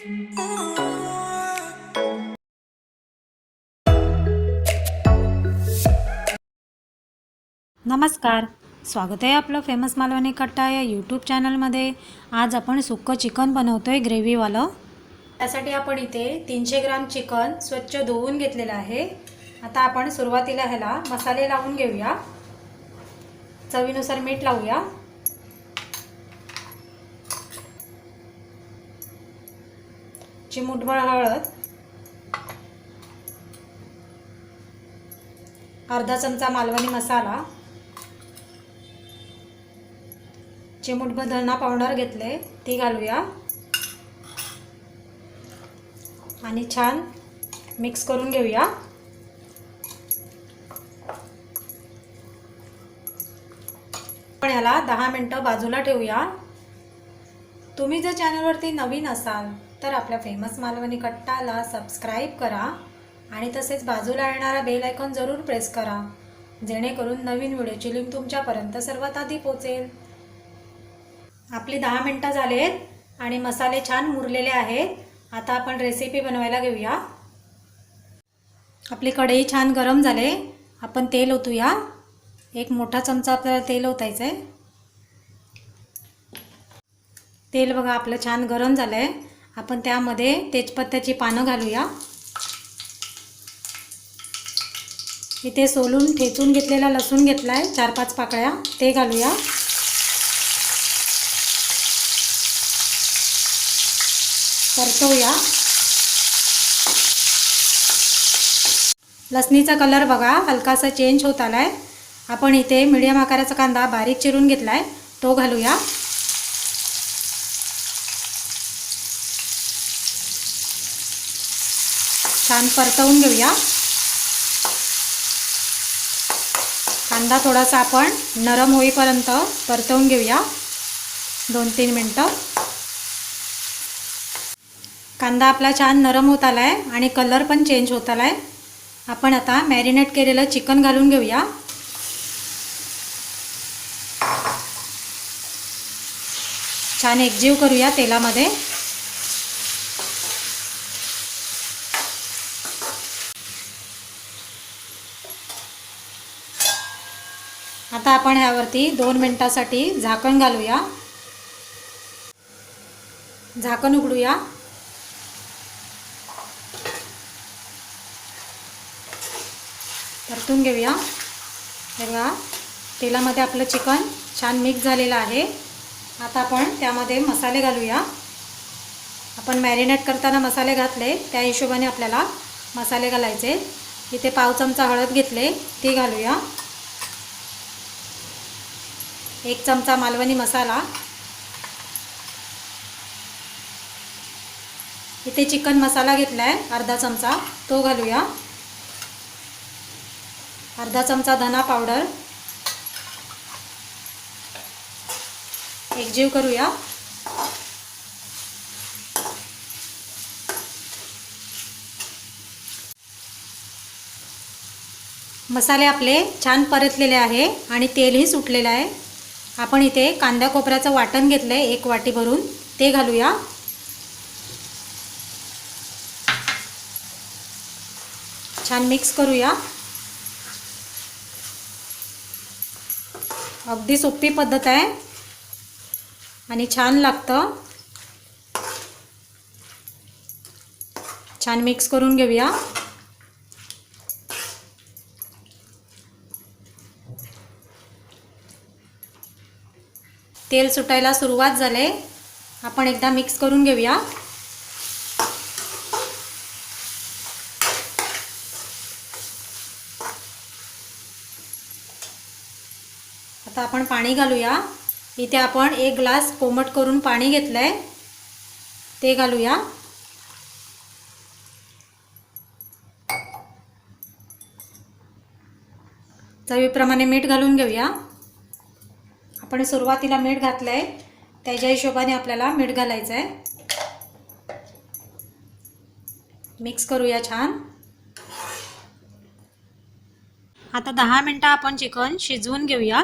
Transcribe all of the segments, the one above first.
नमस्कार स्वागत आहे आपलं फेमस मालवणी कट्टा या यूट्यूब चॅनलमध्ये आज आपण सुक्कं चिकन बनवतो आहे ग्रेव्हीवालं. त्यासाठी आपण इथे तीनशे ग्राम चिकन स्वच्छ धुवून घेतलेलं आहे. आता आपण सुरुवातीला ह्याला मसाले लावून घेऊया. चवीनुसार मीठ लावूया. चिमूटभर हळद. अर्धा चमचा मालवणी मसाला. चिमूटभर धना पावडर घेतले ती घालूया. आणि छान मिक्स करून घेऊया. पण ह्याला दहा मिनटं बाजूला ठेवूया. तुम्ही जर चॅनलवरती नवीन असाल तर आपल्या फेमस मालवणी कट्टाला सबस्क्राईब करा आणि तसेच बाजूला येणारा बेल आयकॉन जरूर प्रेस करा जेणेकरून नवीन व्हिडिओची लिंक तुमच्यापर्यंत सर्वात आधी पोचेल. आपली दहा मिनटं झालेत आणि मसाले छान मुरलेले आहेत. आता आपण रेसिपी बनवायला घेऊया. आपली कढई छान गरम झाले. आपण तेल ओतूया. एक मोठा चमचा आपल्याला तेल ओतायचं आहे तेल बघा आपलं छान गरम झालं आहे आपण त्यामध्ये तेजपत्त्याची पानं घालूया. इथे सोलून ठेचून घेतलेला लसूण घेतला आहे चार पाच पाकळ्या ते घालूया. परतवूया लसणीचा कलर बघा हलकासा चेंज होत आला आहे आपण इथे मिडियम आकाराचा कांदा बारीक चिरून घेतला आहे तो घालूया. छान परतवून घेऊया. कांदा थोडासा आपण नरम होईपर्यंत परतवून घेऊया. दोन तीन मिनटं. कांदा आपला छान नरम होत आला आहे आणि कलर पण चेंज होत आला आहे आपण आता मॅरिनेट केलेलं चिकन घालून घेऊया. छान एकजीव करूया तेलामध्ये. आता आपण ह्यावरती दोन मिनटासाठी झाकण घालूया. झाकण उघडूया. परतून घेऊया. हे बघा तेलामध्ये आपलं चिकन छान मिक्स झालेलं आहे. आता आपण त्यामध्ये मसाले घालूया. आपण मॅरिनेट करताना मसाले घातले त्या हिशोबाने आपल्याला मसाले घालायचे. इथे पाव चमचा हळद घेतले ती घालूया. एक चमचा मालवणी मसाला. इथे चिकन मसाला घेतला आहे अर्धा चमचा. तो घालूया. अर्धा चमचा धना पावडर. एकजीव करूया. मसाले आपले छान परतलेले आहे आणि तेलही सुटलेलं आहे. आपण इथे कांदा खोबऱ्याचं वाटण घेतलं आहे एक वाटी भरून. ते घालूया. छान मिक्स करूया. अगदी सोपी पद्धत आहे. आणि छान लागतं. छान मिक्स करून घेऊया. तेल सुटायला सुरुवात झाले. आपण एकदा मिक्स करून घेऊया. आता आपण पाणी घालूया. इथे आपण एक ग्लास कोमट करून पाणी घेतलं आहे ते घालूया. चवीप्रमाणे मीठ घालून घेऊया. आपण सुरुवातीला मीठ घातलं आहे त्याच्या हिशोबाने आपल्याला मीठ घालायचं आहे मिक्स करूया छान. आता दहा मिनटं आपण चिकन शिजवून घेऊया.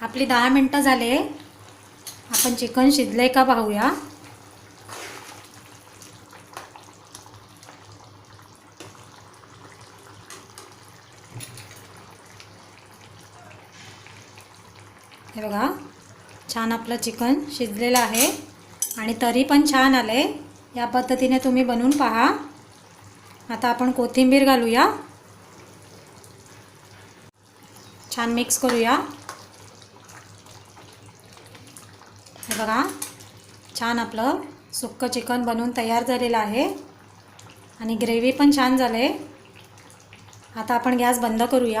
आपली दहा मिनटं झाले. आपण चिकन शिजलंय का पाहूया. हे बघा छान आपलं चिकन शिजलेलं आहे. आणि तरी पण छान आले या पद्धतीने तुम्ही बनवून पहा. आता आपण कोथिंबीर घालूया. छान मिक्स करूया. हे बघा छान आपलं सुक्कं चिकन बनवून तयार झालेलं आहे. आणि ग्रेव्ही पण छान झाले आता आपण गॅस बंद करूया.